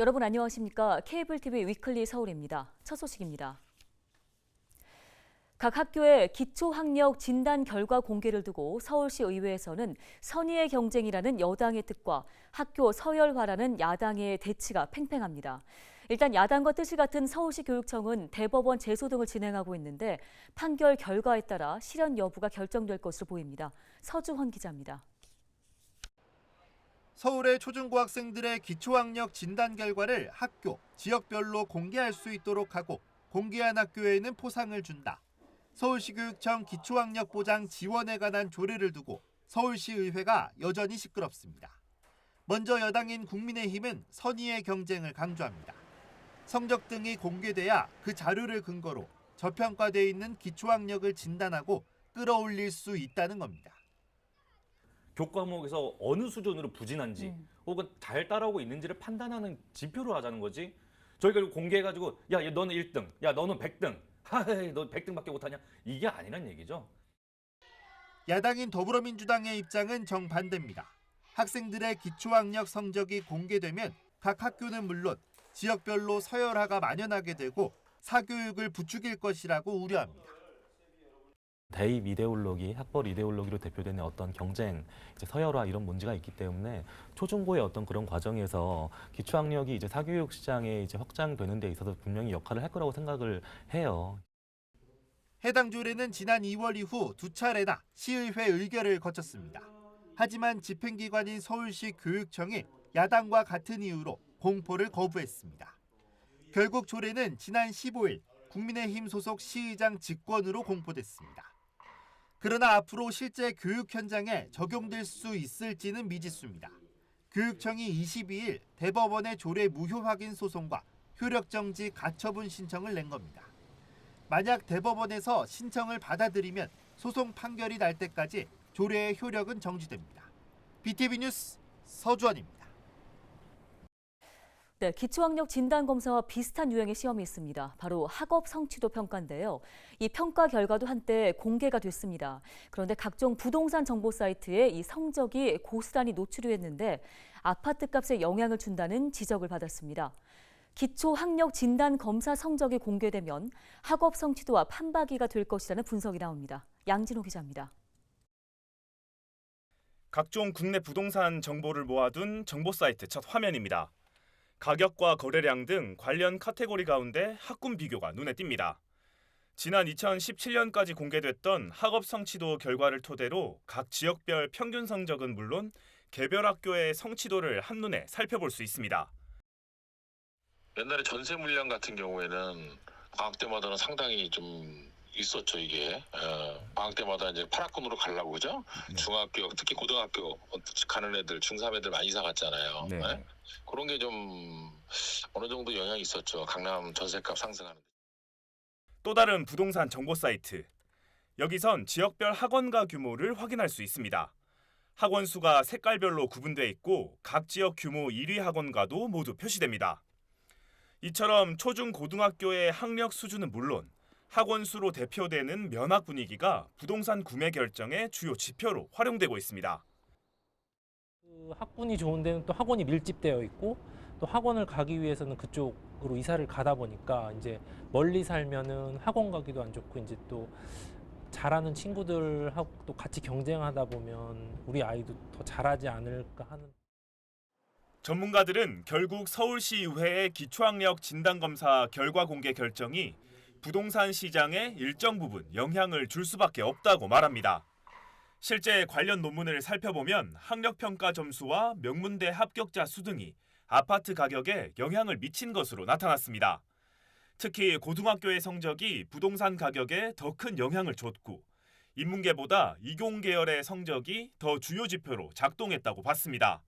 여러분 안녕하십니까? 케이블 TV 위클리 서울입니다. 첫 소식입니다. 각 학교의 기초학력 진단 결과 공개를 두고 서울시 의회에서는 선의의 경쟁이라는 여당의 뜻과 학교 서열화라는 야당의 대치가 팽팽합니다. 일단 야당과 뜻이 같은 서울시 교육청은 대법원 제소 등을 진행하고 있는데 판결 결과에 따라 실현 여부가 결정될 것으로 보입니다. 서주헌 기자입니다. 서울의 초중고 학생들의 기초학력 진단 결과를 학교, 지역별로 공개할 수 있도록 하고 공개한 학교에는 포상을 준다. 서울시 교육청 기초학력 보장 지원에 관한 조례를 두고 서울시 의회가 여전히 시끄럽습니다. 먼저 여당인 국민의힘은 선의의 경쟁을 강조합니다. 성적 등이 공개돼야 그 자료를 근거로 저평가돼 있는 기초학력을 진단하고 끌어올릴 수 있다는 겁니다. 교과목에서 어느 수준으로 부진한지 혹은 잘 따라오고 있는지를 판단하는 지표로 하자는 거지. 저희가 공개해가지고 야, 야 너는 1등, 야 너는 100등, 하이 너 100등밖에 못하냐 이게 아니란 얘기죠. 야당인 더불어민주당의 입장은 정반대입니다. 학생들의 기초학력 성적이 공개되면 각 학교는 물론 지역별로 서열화가 만연하게 되고 사교육을 부추길 것이라고 우려합니다. 대입 이데올로기, 학벌 이데올로기로 대표되는 어떤 경쟁, 이제 서열화 이런 문제가 있기 때문에 초중고의 어떤 그런 과정에서 기초학력이 이제 사교육 시장에 이제 확장되는 데 있어서 분명히 역할을 할 거라고 생각을 해요. 해당 조례는 지난 2월 이후 두 차례나 시의회 의결을 거쳤습니다. 하지만 집행기관인 서울시 교육청이 야당과 같은 이유로 공포를 거부했습니다. 결국 조례는 지난 15일 국민의힘 소속 시의장 직권으로 공포됐습니다. 그러나 앞으로 실제 교육 현장에 적용될 수 있을지는 미지수입니다. 교육청이 22일 대법원의 조례 무효 확인 소송과 효력 정지 가처분 신청을 낸 겁니다. 만약 대법원에서 신청을 받아들이면 소송 판결이 날 때까지 조례의 효력은 정지됩니다. BTV 뉴스 서주원입니다. 네, 기초학력 진단 검사와 비슷한 유형의 시험이 있습니다. 바로 학업 성취도 평가인데요. 이 평가 결과도 한때 공개가 됐습니다. 그런데 각종 부동산 정보 사이트에 이 성적이 고스란히 노출이 됐는데 아파트 값에 영향을 준다는 지적을 받았습니다. 기초학력 진단 검사 성적이 공개되면 학업 성취도와 판박이가 될 것이라는 분석이 나옵니다. 양진호 기자입니다. 각종 국내 부동산 정보를 모아둔 정보 사이트 첫 화면입니다. 가격과 거래량 등 관련 카테고리 가운데 학군 비교가 눈에 띕니다. 지난 2017년까지 공개됐던 학업 성취도 결과를 토대로 각 지역별 평균 성적은 물론 개별 학교의 성취도를 한눈에 살펴볼 수 있습니다. 옛날에 전세 물량 같은 경우에는 방학 때마다는 상당히 좀 있었죠 이게 어, 방학 때마다 이제 파락군으로 가려고 그죠 중학교 특히 고등학교 가는 애들 중3 애들 많이 이사 갔잖아요 네. 네? 그런 게 좀 어느 정도 영향이 있었죠 강남 전세값 상승하는 데. 또 다른 부동산 정보 사이트. 여기선 지역별 학원가 규모를 확인할 수 있습니다. 학원 수가 색깔별로 구분돼 있고 각 지역 규모 1위 학원가도 모두 표시됩니다. 이처럼 초중 고등학교의 학력 수준은 물론 학원 수로 대표되는 면학 분위기가 부동산 구매 결정의 주요 지표로 활용되고 있습니다. 그 학군이 좋은 데는 또 학원이 밀집되어 있고 또 학원을 가기 위해서는 그쪽으로 이사를 가다 보니까 이제 멀리 살면은 학원 가기도 안 좋고 이제 또 잘하는 친구들하고 또 같이 경쟁하다 보면 우리 아이도 더 잘하지 않을까 하는 전문가들은 결국 서울시의회의 기초학력 진단검사 결과 공개 결정이 부동산 시장에 일정 부분 영향을 줄 수밖에 없다고 말합니다. 실제 관련 논문을 살펴보면 학력평가 점수와 명문대 합격자 수 등이 아파트 가격에 영향을 미친 것으로 나타났습니다. 특히 고등학교의 성적이 부동산 가격에 더 큰 영향을 줬고 인문계보다 이공 계열의 성적이 더 주요 지표로 작동했다고 봤습니다.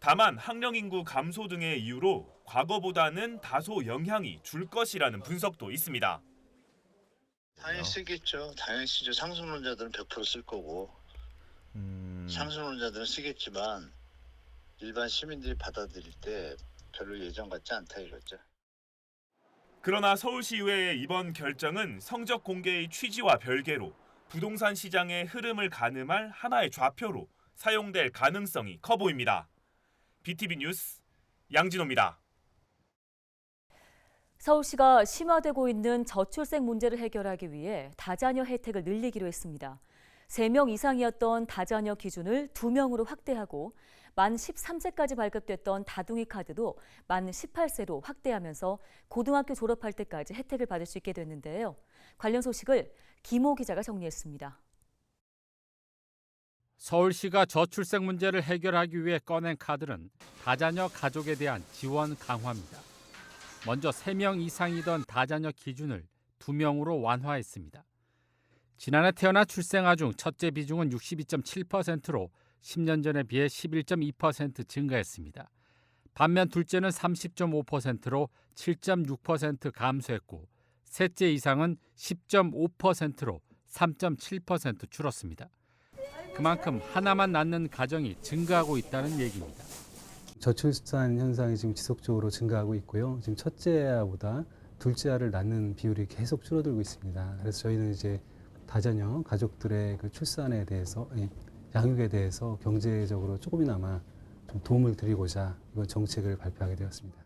다만 학령 인구 감소 등의 이유로 과거보다는 다소 영향이 줄 것이라는 분석도 있습니다. 당연히 쓰겠죠. 당연히 쓰죠. 상승론자들은 100%쓸 거고 상승론자들은 쓰겠지만 일반 시민들이 받아들일 때 별로 예전 같지 않다 이거죠. 그러나 서울시의회의 이번 결정은 성적 공개의 취지와 별개로 부동산 시장의 흐름을 가늠할 하나의 좌표로 사용될 가능성이 커 보입니다. BTV 뉴스 양진호입니다. 서울시가 심화되고 있는 저출생 문제를 해결하기 위해 다자녀 혜택을 늘리기로 했습니다. 3명 이상이었던 다자녀 기준을 2명으로 확대하고 만 13세까지 발급됐던 다둥이 카드도 만 18세로 확대하면서 고등학교 졸업할 때까지 혜택을 받을 수 있게 됐는데요. 관련 소식을 김호 기자가 정리했습니다. 서울시가 저출생 문제를 해결하기 위해 꺼낸 카드는 다자녀 가족에 대한 지원 강화입니다. 먼저 3명 이상이던 다자녀 기준을 2명으로 완화했습니다. 지난해 태어나 출생아 중 첫째 비중은 62.7%로 10년 전에 비해 11.2% 증가했습니다. 반면 둘째는 30.5%로 7.6% 감소했고 셋째 이상은 10.5%로 3.7% 줄었습니다. 그만큼 하나만 낳는 가정이 증가하고 있다는 얘기입니다. 저출산 현상이 지금 지속적으로 증가하고 있고요. 지금 첫째 아보다 둘째 아를 낳는 비율이 계속 줄어들고 있습니다. 그래서 저희는 이제 다자녀 가족들의 그 출산에 대해서 예, 양육에 대해서 경제적으로 조금이나마 좀 도움을 드리고자 이번 정책을 발표하게 되었습니다.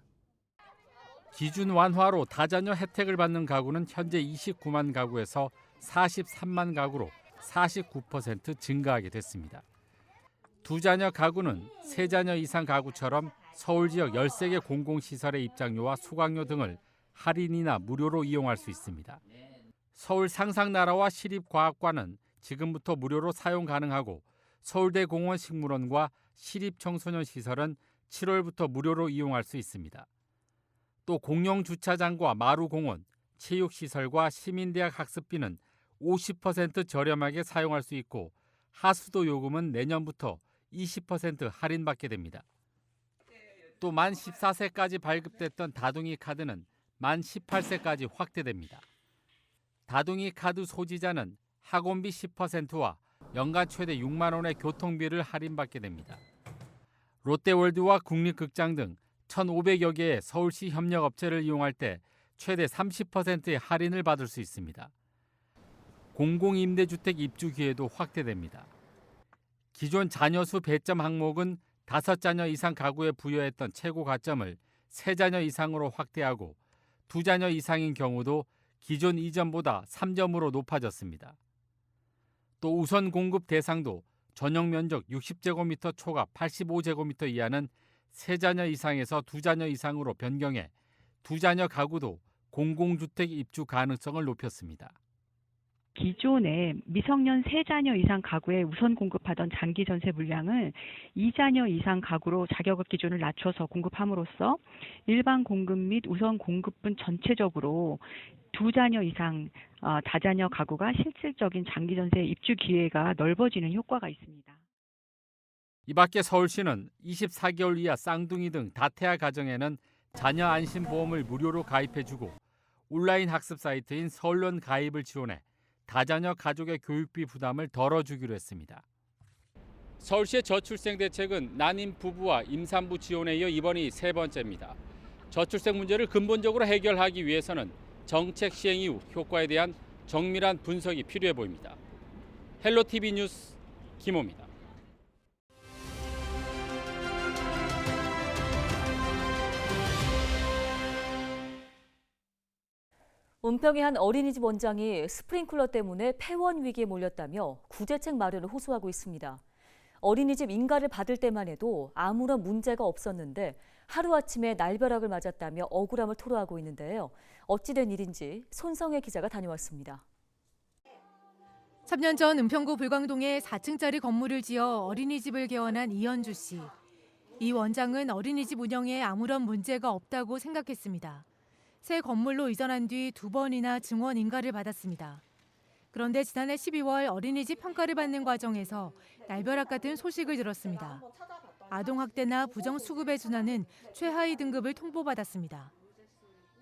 기준 완화로 다자녀 혜택을 받는 가구는 현재 29만 가구에서 43만 가구로 49% 증가하게 됐습니다. 두 자녀 가구는 세 자녀 이상 가구처럼 서울 지역 13개 공공시설의 입장료와 수강료 등을 할인이나 무료로 이용할 수 있습니다. 서울 상상나라와 시립과학관은 지금부터 무료로 사용 가능하고 서울대 공원 식물원과 시립청소년 시설은 7월부터 무료로 이용할 수 있습니다. 또 공영 주차장과 마루 공원, 체육 시설과 시민대학 학습비는 50% 저렴하게 사용할 수 있고 하수도 요금은 내년부터 20% 할인받게 됩니다. 또 만 14세까지 발급됐던 다둥이 카드는 만 18세까지 확대됩니다. 다둥이 카드 소지자는 학원비 10%와 연간 최대 6만 원의 교통비를 할인받게 됩니다. 롯데월드와 국립극장 등 1,500여 개의 서울시 협력업체를 이용할 때 최대 30%의 할인을 받을 수 있습니다. 공공임대주택 입주 기회도 확대됩니다. 기존 자녀 수 배점 항목은 다섯 자녀 이상 가구에 부여했던 최고 가점을 세 자녀 이상으로 확대하고 두 자녀 이상인 경우도 기존 이전보다 3점으로 높아졌습니다. 또 우선 공급 대상도 전용 면적 60제곱미터 초과 85제곱미터 이하는 세 자녀 이상에서 두 자녀 이상으로 변경해 두 자녀 가구도 공공주택 입주 가능성을 높였습니다. 기존에 미성년 세자녀 이상 가구에 우선 공급하던 장기 전세 물량을 이자녀 이상 가구로 자격업 기준을 낮춰서 공급함으로써 일반 공급 및 우선 공급분 전체적으로 두 자녀 이상 어, 다자녀 가구가 실질적인 장기 전세 입주 기회가 넓어지는 효과가 있습니다. 이 밖에 서울시는 24개월 이하 쌍둥이 등 다태아 가정에는 자녀 안심 보험을 무료로 가입해 주고 온라인 학습 사이트인 서울론 가입을 지원해 다자녀 가족의 교육비 부담을 덜어주기로 했습니다. 서울시의 저출생 대책은 난임 부부와 임산부 지원에 이어 이번이 세 번째입니다. 저출생 문제를 근본적으로 해결하기 위해서는 정책 시행 이후 효과에 대한 정밀한 분석이 필요해 보입니다. 헬로 TV 뉴스 김호입니다. 은평의 한 어린이집 원장이 스프링클러 때문에 폐원 위기에 몰렸다며 구제책 마련을 호소하고 있습니다. 어린이집 인가를 받을 때만 해도 아무런 문제가 없었는데 하루아침에 날벼락을 맞았다며 억울함을 토로하고 있는데요. 어찌된 일인지 손성혜 기자가 다녀왔습니다. 3년 전 은평구 불광동에 4층짜리 건물을 지어 어린이집을 개원한 이현주 씨. 이 원장은 어린이집 운영에 아무런 문제가 없다고 생각했습니다. 새 건물로 이전한 뒤 두 번이나 증원 인가를 받았습니다. 그런데 지난해 12월 어린이집 평가를 받는 과정에서 날벼락 같은 소식을 들었습니다. 아동학대나 부정수급에 준하는 최하위 등급을 통보받았습니다.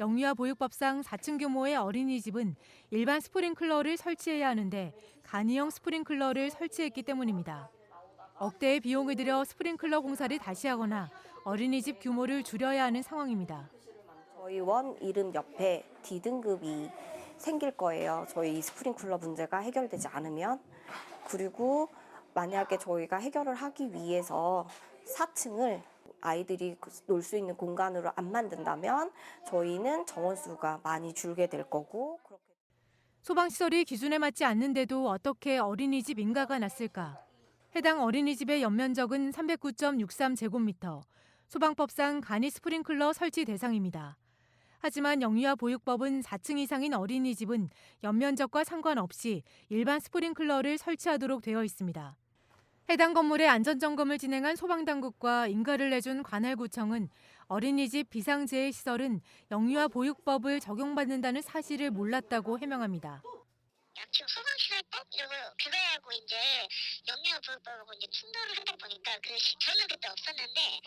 영유아 보육법상 4층 규모의 어린이집은 일반 스프링클러를 설치해야 하는데 간이형 스프링클러를 설치했기 때문입니다. 억대의 비용을 들여 스프링클러 공사를 다시 하거나 어린이집 규모를 줄여야 하는 상황입니다. 저희 원 이름 옆에 D등급이 생길 거예요. 저희 이 스프링클러 문제가 해결되지 않으면. 그리고 만약에 저희가 해결을 하기 위해서 4층을 아이들이 놀 수 있는 공간으로 안 만든다면 저희는 정원 수가 많이 줄게 될 거고 그렇게 소방시설이 기준에 맞지 않는데도 어떻게 어린이집 인가가 났을까? 해당 어린이집의 연면적은 309.63제곱미터, 소방법상 간이 스프링클러 설치 대상입니다. 하지만 영유아 보육법은 4층 이상인 어린이집은 연면적과 상관없이 일반 스프링클러를 설치하도록 되어 있습니다. 해당 건물의 안전점검을 진행한 소방당국과 인가를 내준 관할구청은 어린이집 비상재해 시설은 영유아 보육법을 적용받는다는 사실을 몰랐다고 해명합니다. 걸 그거하고 이제 영유아 보육법하고 이제 충돌을 하다 보니까 그 시- 저는 그때 없었는데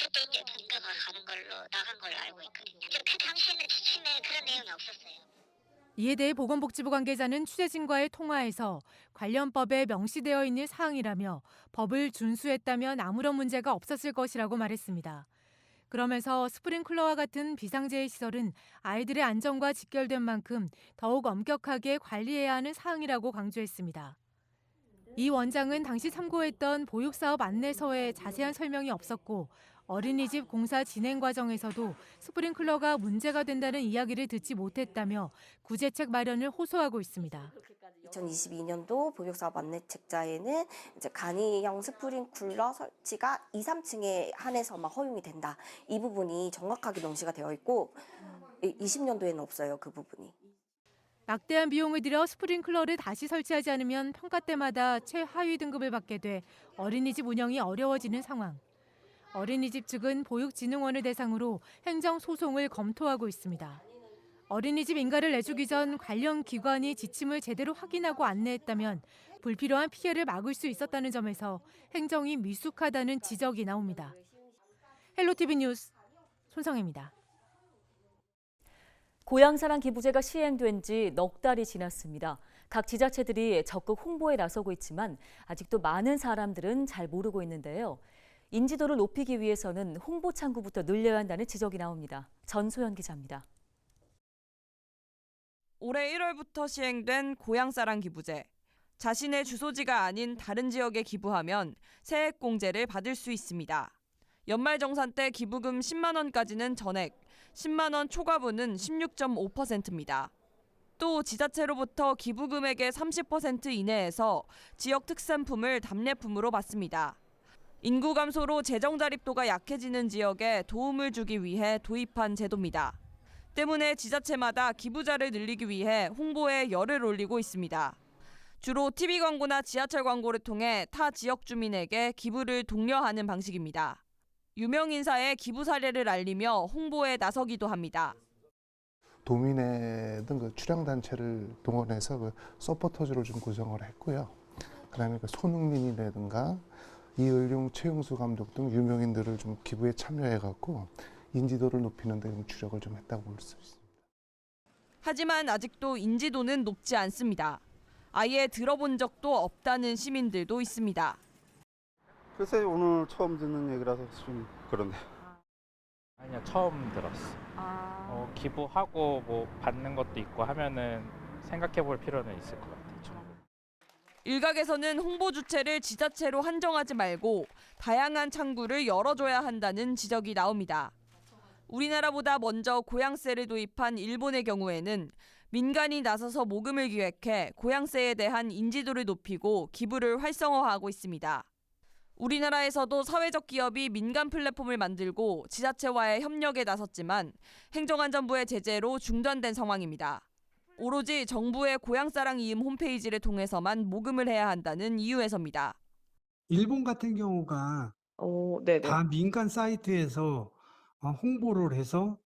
그때 이제 인가가 가는 걸로 나간 걸로 알고 있거든요. 그 당시에는 지침에 그런 내용이 없었어요. 이에 대해 보건복지부 관계자는 취재진과의 통화에서 관련 법에 명시되어 있는 사항이라며 법을 준수했다면 아무런 문제가 없었을 것이라고 말했습니다. 그러면서 스프링클러와 같은 비상재해 시설은 아이들의 안전과 직결된 만큼 더욱 엄격하게 관리해야 하는 사항이라고 강조했습니다. 이 원장은 당시 참고했던 보육사업 안내서에 자세한 설명이 없었고 어린이집 공사 진행 과정에서도 스프링클러가 문제가 된다는 이야기를 듣지 못했다며 구제책 마련을 호소하고 있습니다. 2022년도 보육사업 안내책자에는 이제 간이형 스프링쿨러 설치가 2, 3층에 한해서만 허용이 된다. 이 부분이 정확하게 명시가 되어 있고 20년도에는 없어요. 그 부분이. 막대한 비용을 들여 스프링클러를 다시 설치하지 않으면 평가 때마다 최하위 등급을 받게 돼 어린이집 운영이 어려워지는 상황. 어린이집 측은 보육진흥원을 대상으로 행정 소송을 검토하고 있습니다. 어린이집 인가를 내주기 전 관련 기관이 지침을 제대로 확인하고 안내했다면 불필요한 피해를 막을 수 있었다는 점에서 행정이 미숙하다는 지적이 나옵니다. 헬로티비 뉴스 손성혜입니다. 고향사랑 기부제가 시행된 지 넉 달이 지났습니다. 각 지자체들이 적극 홍보에 나서고 있지만 아직도 많은 사람들은 잘 모르고 있는데요. 인지도를 높이기 위해서는 홍보 창구부터 늘려야 한다는 지적이 나옵니다. 전소연 기자입니다. 올해 1월부터 시행된 고향사랑 기부제. 자신의 주소지가 아닌 다른 지역에 기부하면 세액 공제를 받을 수 있습니다. 연말정산 때 기부금 10만 원까지는 전액, 10만 원 초과분은 16.5%입니다. 또 지자체로부터 기부금액의 30% 이내에서 지역 특산품을 답례품으로 받습니다. 인구 감소로 재정 자립도가 약해지는 지역에 도움을 주기 위해 도입한 제도입니다. 때문에 지자체마다 기부자를 늘리기 위해 홍보에 열을 올리고 있습니다. 주로 TV 광고나 지하철 광고를 통해 타 지역 주민에게 기부를 독려하는 방식입니다. 유명 인사의 기부 사례를 알리며 홍보에 나서기도 합니다. 도민회 등그 출향 단체를 동원해서 그 서포터즈를 좀 구성을 했고요. 그다음에 그 손흥민이라든가 이을용, 최용수 감독 등 유명인들을 좀 기부에 참여해 갖고 인지도를 높이는 데 좀 주력을 좀 했다고 볼 수 있습니다. 하지만 아직도 인지도는 높지 않습니다. 아예 들어본 적도 없다는 시민들도 있습니다. 글쎄 오늘 처음 듣는 얘기라서 좀 그런데. 아니요 처음 들었어. 어, 기부하고 뭐 받는 것도 있고 하면은 생각해 볼 필요는 있을 것 같아요. 일각에서는 홍보 주체를 지자체로 한정하지 말고 다양한 창구를 열어줘야 한다는 지적이 나옵니다. 우리나라보다 먼저 고향세를 도입한 일본의 경우에는 민간이 나서서 모금을 기획해 고향세에 대한 인지도를 높이고 기부를 활성화하고 있습니다. 우리나라에서도 사회적 기업이 민간 플랫폼을 만들고 지자체와의 협력에 나섰지만 행정안전부의 제재로 중단된 상황입니다. 오로지 정부의 고향사랑 이음 홈페이지를 통해서만 모금을 해야 한다는 이유에서입니다. 일본 같은 경우가 다 민간 사이트에서 어, 홍보를 해서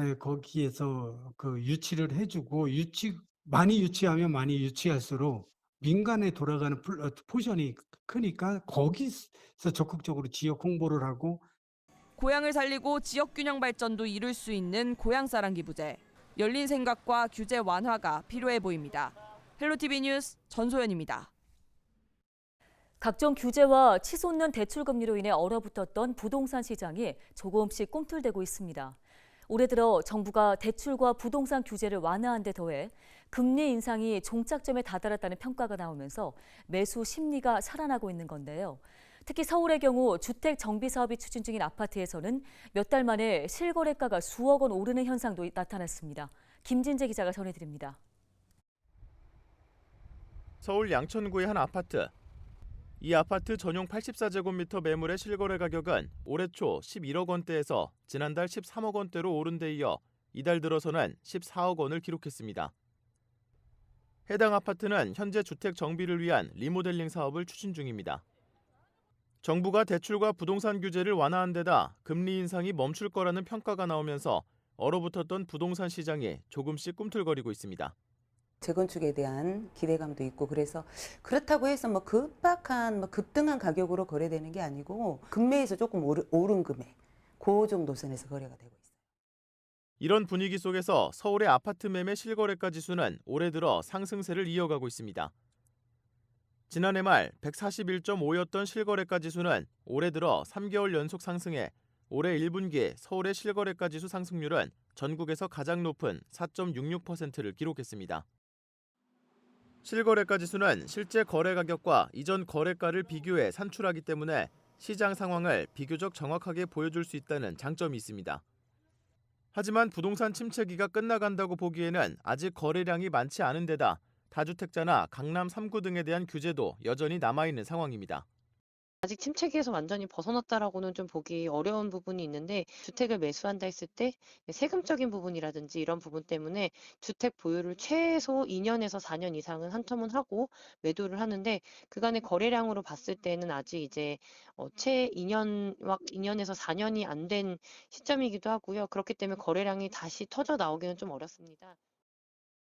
예, 거기에서 그 유치를 해주고 유치 많이 유치하면 많이 유치할수록 민간에 돌아가는 플- 어, 포션이 크니까 거기서 적극적으로 지역 홍보를 하고 고향을 살리고 지역 균형 발전도 이룰 수 있는 고향사랑 기부제. 열린 생각과 규제 완화가 필요해 보입니다. 헬로티비 뉴스 전소연입니다. 각종 규제와 치솟는 대출 금리로 인해 얼어붙었던 부동산 시장이 조금씩 꿈틀대고 있습니다. 올해 들어 정부가 대출과 부동산 규제를 완화한 데 더해 금리 인상이 종착점에 다다랐다는 평가가 나오면서 매수 심리가 살아나고 있는 건데요. 특히 서울의 경우 주택 정비 사업이 추진 중인 아파트에서는 몇 달 만에 실거래가가 수억 원 오르는 현상도 나타났습니다. 김진재 기자가 전해드립니다. 서울 양천구의 한 아파트. 이 아파트 전용 84제곱미터 매물의 실거래 가격은 올해 초 11억 원대에서 지난달 13억 원대로 오른 데 이어 이달 들어서는 14억 원을 기록했습니다. 해당 아파트는 현재 주택 정비를 위한 리모델링 사업을 추진 중입니다. 정부가 대출과 부동산 규제를 완화한 데다 금리 인상이 멈출 거라는 평가가 나오면서 얼어붙었던 부동산 시장이 조금씩 꿈틀거리고 있습니다. 재건축에 대한 기대감도 있고 그래서 그렇다고 해서 뭐 급박한 뭐 급등한 가격으로 거래되는 게 아니고 금매에서 조금 오른 금액 그 정도 선에서 거래가 되고 있어요. 이런 분위기 속에서 서울의 아파트 매매 실거래가 지수는 올해 들어 상승세를 이어가고 있습니다. 지난해 말 141.5였던 실거래가 지수는 올해 들어 3개월 연속 상승해 올해 1분기 서울의 실거래가 지수 상승률은 전국에서 가장 높은 4.66%를 기록했습니다. 실거래가 지수는 실제 거래 가격과 이전 거래가를 비교해 산출하기 때문에 시장 상황을 비교적 정확하게 보여줄 수 있다는 장점이 있습니다. 하지만 부동산 침체기가 끝나간다고 보기에는 아직 거래량이 많지 않은 데다 다주택자나 강남 3구 등에 대한 규제도 여전히 남아있는 상황입니다. 아직 침체기에서 완전히 벗어났다라고는 좀 보기 어려운 부분이 있는데 주택을 매수한다 했을 때 세금적인 부분이라든지 이런 부분 때문에 주택 보유를 최소 2년에서 4년 이상은 한 텀은 하고 매도를 하는데 그간의 거래량으로 봤을 때는 아직 이제 어, 채 2년 막 2년에서 4년이 안 된 시점이기도 하고요. 그렇기 때문에 거래량이 다시 터져 나오기는 좀 어렵습니다.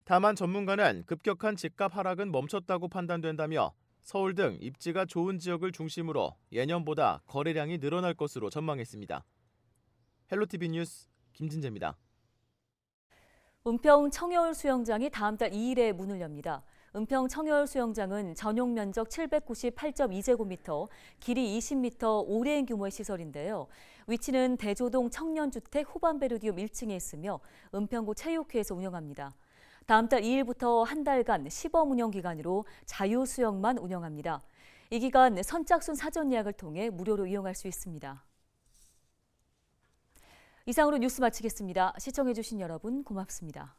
다만 전문가는 급격한 집값 하락은 멈췄다고 판단된다며 서울 등 입지가 좋은 지역을 중심으로 예년보다 거래량이 늘어날 것으로 전망했습니다. 헬로티비 뉴스 김진재입니다. 은평 청여울 수영장이 다음 달 2일에 문을 엽니다. 은평 청여울 수영장은 전용 면적 798.2제곱미터, 길이 20m, 오래인 규모의 시설인데요. 위치는 대조동 청년주택 후반베르디움 1층에 있으며 은평구 체육회에서 운영합니다. 다음 달 2일부터 한 달간 시범 운영 기간으로 자유 수영만 운영합니다. 이 기간 선착순 사전 예약을 통해 무료로 이용할 수 있습니다. 이상으로 뉴스 마치겠습니다. 시청해주신 여러분 고맙습니다.